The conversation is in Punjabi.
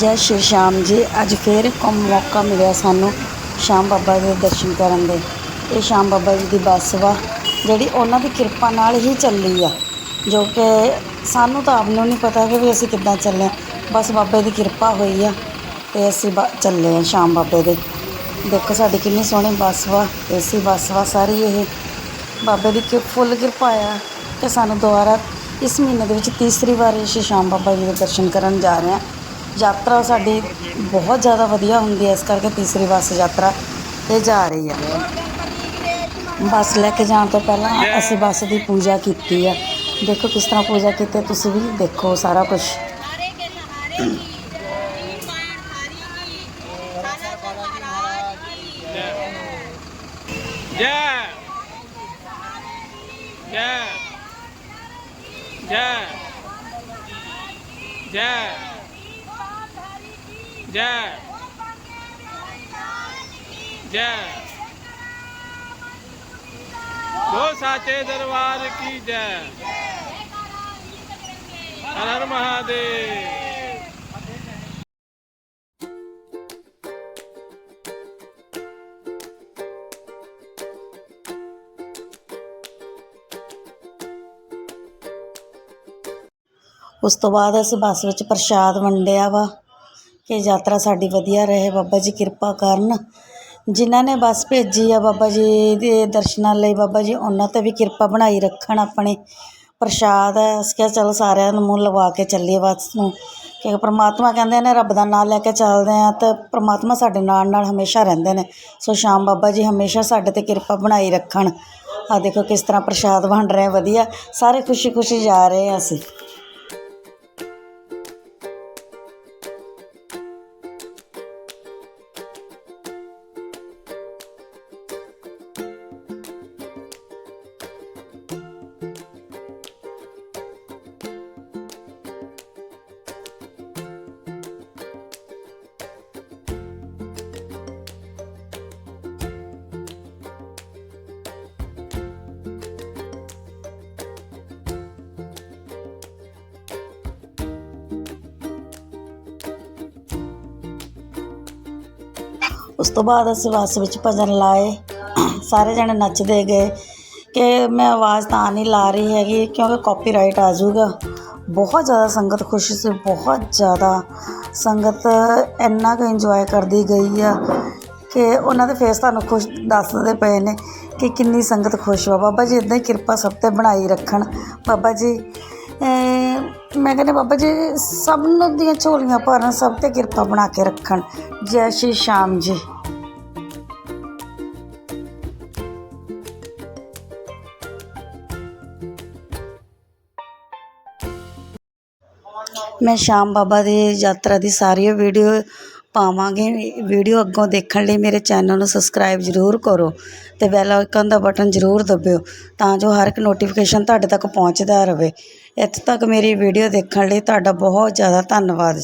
ਜੈ ਸ਼੍ਰੀ ਸ਼ਾਮ ਜੀ। ਅੱਜ ਫੇਰ ਇੱਕ ਮੌਕਾ ਮਿਲਿਆ ਸਾਨੂੰ ਸ਼ਾਮ ਬਾਬਾ ਦੇ ਦਰਸ਼ਨ ਕਰਨ ਦੇ। ਇਹ ਸ਼ਾਮ ਬਾਬਾ ਜੀ ਦੀ ਬੱਸ ਵਾ, ਜਿਹੜੀ ਉਹਨਾਂ ਦੀ ਕਿਰਪਾ ਨਾਲ ਹੀ ਚੱਲੀ ਆ। ਜੋ ਕਿ ਸਾਨੂੰ ਤਾਂ ਆਪ ਨੂੰ ਨਹੀਂ ਪਤਾ ਕਿ ਵੀ ਅਸੀਂ ਕਿੱਦਾਂ ਚੱਲੇ ਬਸ ਬਾਬੇ ਦੀ ਕਿਰਪਾ ਹੋਈ ਆ ਤੇ ਅਸੀਂ ਬ ਚੱਲੇ ਆ ਸ਼ਾਮ ਬਾਬੇ ਦੇ। ਦੇਖੋ ਸਾਡੀ ਕਿੰਨੀ ਸੋਹਣੀ ਬੱਸ ਵਾ ਏਸੀ ਬੱਸ ਵਾ ਸਾਰੀ ਇਹ। ਬਾਬੇ ਦੀ ਕਿ ਫੁੱਲ ਕਿਰਪਾ ਆ ਕਿ ਸਾਨੂੰ ਦੁਬਾਰਾ ਇਸ ਮਹੀਨੇ ਦੇ ਵਿੱਚ ਤੀਸਰੀ ਵਾਰ ਅਸੀਂ ਸ਼ਾਮ ਬਾਬਾ ਜੀ ਦੇ ਦਰਸ਼ਨ ਕਰਨ ਜਾ ਰਹੇ ਹਾਂ। ਯਾਤਰਾ ਸਾਡੀ ਬਹੁਤ ਜ਼ਿਆਦਾ ਵਧੀਆ ਹੁੰਦੀ ਹੈ, ਇਸ ਕਰਕੇ ਤੀਸਰੀ ਬੱਸ ਯਾਤਰਾ ਤੇ ਜਾ ਰਹੀ ਹੈ। ਬੱਸ ਲੈ ਕੇ ਜਾਣ ਤੋਂ ਪਹਿਲਾਂ ਅਸੀਂ ਬੱਸ ਦੀ ਪੂਜਾ ਕੀਤੀ ਆ ਦੇਖੋ ਕਿਸ ਤਰ੍ਹਾਂ ਪੂਜਾ ਕੀਤੀ ਤੁਸੀਂ ਵੀ ਦੇਖੋ ਸਾਰਾ ਕੁਝ ਜੈ। ਜੈ। ਜੈ। ਦੋ ਸਾਚੇ ਦਰਬਾਰ ਕੀ ਜੈ। ਹਰ ਹਰ ਮਹਾਦੇਵ। ਉਸ ਤੋਂ ਬਾਅਦ ਅਸੀਂ ਬੱਸ ਵਿੱਚ ਪ੍ਰਸ਼ਾਦ ਵੰਡਿਆ ਵਾ। ਕਿ ਯਾਤਰਾ ਸਾਡੀ ਵਧੀਆ ਰਹੇ, ਬਾਬਾ ਜੀ ਕਿਰਪਾ ਕਰਨ। ਜਿਨ੍ਹਾਂ ਨੇ ਬੱਸ ਭੇਜੀ ਆ ਬਾਬਾ ਜੀ ਦੇ ਦਰਸ਼ਨਾਂ ਲਈ, ਬਾਬਾ ਜੀ ਉਹਨਾਂ ਤੇ ਵੀ ਕਿਰਪਾ ਬਣਾਈ ਰੱਖਣ ਆਪਣੇ। ਪ੍ਰਸ਼ਾਦ ਹੈ, ਅਸੀਂ ਕਿਹਾ ਚਲੋ ਸਾਰਿਆਂ ਨੂੰ ਮੂੰਹ ਲਵਾ ਕੇ ਚੱਲੀਏ ਬੱਸ ਨੂੰ। ਕਿ ਪਰਮਾਤਮਾ ਕਹਿੰਦੇ ਨੇ, ਰੱਬ ਦਾ ਨਾਮ ਲੈ ਕੇ ਚੱਲਦੇ ਆ ਤਾਂ ਪਰਮਾਤਮਾ ਸਾਡੇ ਨਾਲ ਨਾਲ ਹਮੇਸ਼ਾ ਰਹਿੰਦੇ ਨੇ। ਸੋ ਸ਼ਾਮ ਬਾਬਾ ਜੀ ਹਮੇਸ਼ਾ ਸਾਡੇ ਤੇ ਕਿਰਪਾ ਬਣਾਈ ਰੱਖਣ। ਆ ਦੇਖੋ ਕਿਸ ਤਰ੍ਹਾਂ ਪ੍ਰਸ਼ਾਦ ਵੰਡ ਰਹੇ, ਵਧੀਆ। ਸਾਰੇ ਖੁਸ਼ੀ ਖੁਸ਼ੀ ਜਾ ਰਹੇ ਆ ਅਸੀਂ। ਉਸ ਤੋਂ ਬਾਅਦ ਅਸੀਂ ਬੱਸ ਵਿੱਚ ਭਜਨ ਲਾਏ। ਸਾਰੇ ਜਣੇ ਨੱਚਦੇ ਗਏ ਕਿ ਮੈਂ ਆਵਾਜ਼ ਤਾਂ ਨਹੀਂ ਲਾ ਰਹੀ ਹੈਗੀ ਕਿਉਂਕਿ ਕਾਪੀਰਾਈਟ ਆ ਜਾਊਗਾ। ਬਹੁਤ ਜ਼ਿਆਦਾ ਸੰਗਤ ਖੁਸ਼ ਸੀ, ਬਹੁਤ ਜ਼ਿਆਦਾ ਸੰਗਤ ਇੰਨਾ ਕੁ ਇੰਜੋਏ ਕਰਦੀ ਗਈ ਆ ਕਿ ਉਹਨਾਂ ਦੇ ਫੇਸ ਤੁਹਾਨੂੰ ਖੁਸ਼ ਦੱਸਦੇ ਪਏ ਨੇ ਕਿ ਕਿੰਨੀ ਸੰਗਤ ਖੁਸ਼ ਵਾ। ਬਾਬਾ ਜੀ ਇਦਾਂ ਹੀ ਕਿਰਪਾ ਸਭ ਤੇ ਬਣਾਈ ਰੱਖਣ। ਬਾਬਾ ਜੀ ਮੈਂ ਕਹਿੰਦੀ ਬਾਬਾ ਜੀ, ਸਭ ਨੂੰ ਦੀਆਂ ਝੋਲੀਆਂ ਭਰਨ, ਸਭ ਤੇ ਕਿਰਪਾ ਬਣਾ ਕੇ ਰੱਖਣ। ਜੈ ਸ਼੍ਰੀ ਸ਼ਾਮ ਜੀ। ਮੈਂ ਸ਼ਾਮ ਬਾਬਾ ਦੀ ਯਾਤਰਾ ਦੀ ਸਾਰੀ ਵੀਡੀਓ ਪਾਵਾਂਗੇ ਵੀਡੀਓ ਅੱਗੋਂ ਦੇਖਣ ਲਈ ਮੇਰੇ ਚੈਨਲ ਨੂੰ ਸਬਸਕ੍ਰਾਈਬ ਜ਼ਰੂਰ ਕਰੋ ਅਤੇ ਬੈਲ ਆਈਕਨ ਦਾ ਬਟਨ ਜ਼ਰੂਰ ਦਬਿਓ ਤਾਂ ਜੋ ਹਰ ਇੱਕ ਨੋਟੀਫਿਕੇਸ਼ਨ ਤੁਹਾਡੇ ਤੱਕ ਪਹੁੰਚਦਾ ਰਹੇ। ਇੱਥੇ ਤੱਕ ਮੇਰੀ ਵੀਡੀਓ ਦੇਖਣ ਲਈ ਤੁਹਾਡਾ ਬਹੁਤ ਜ਼ਿਆਦਾ ਧੰਨਵਾਦ।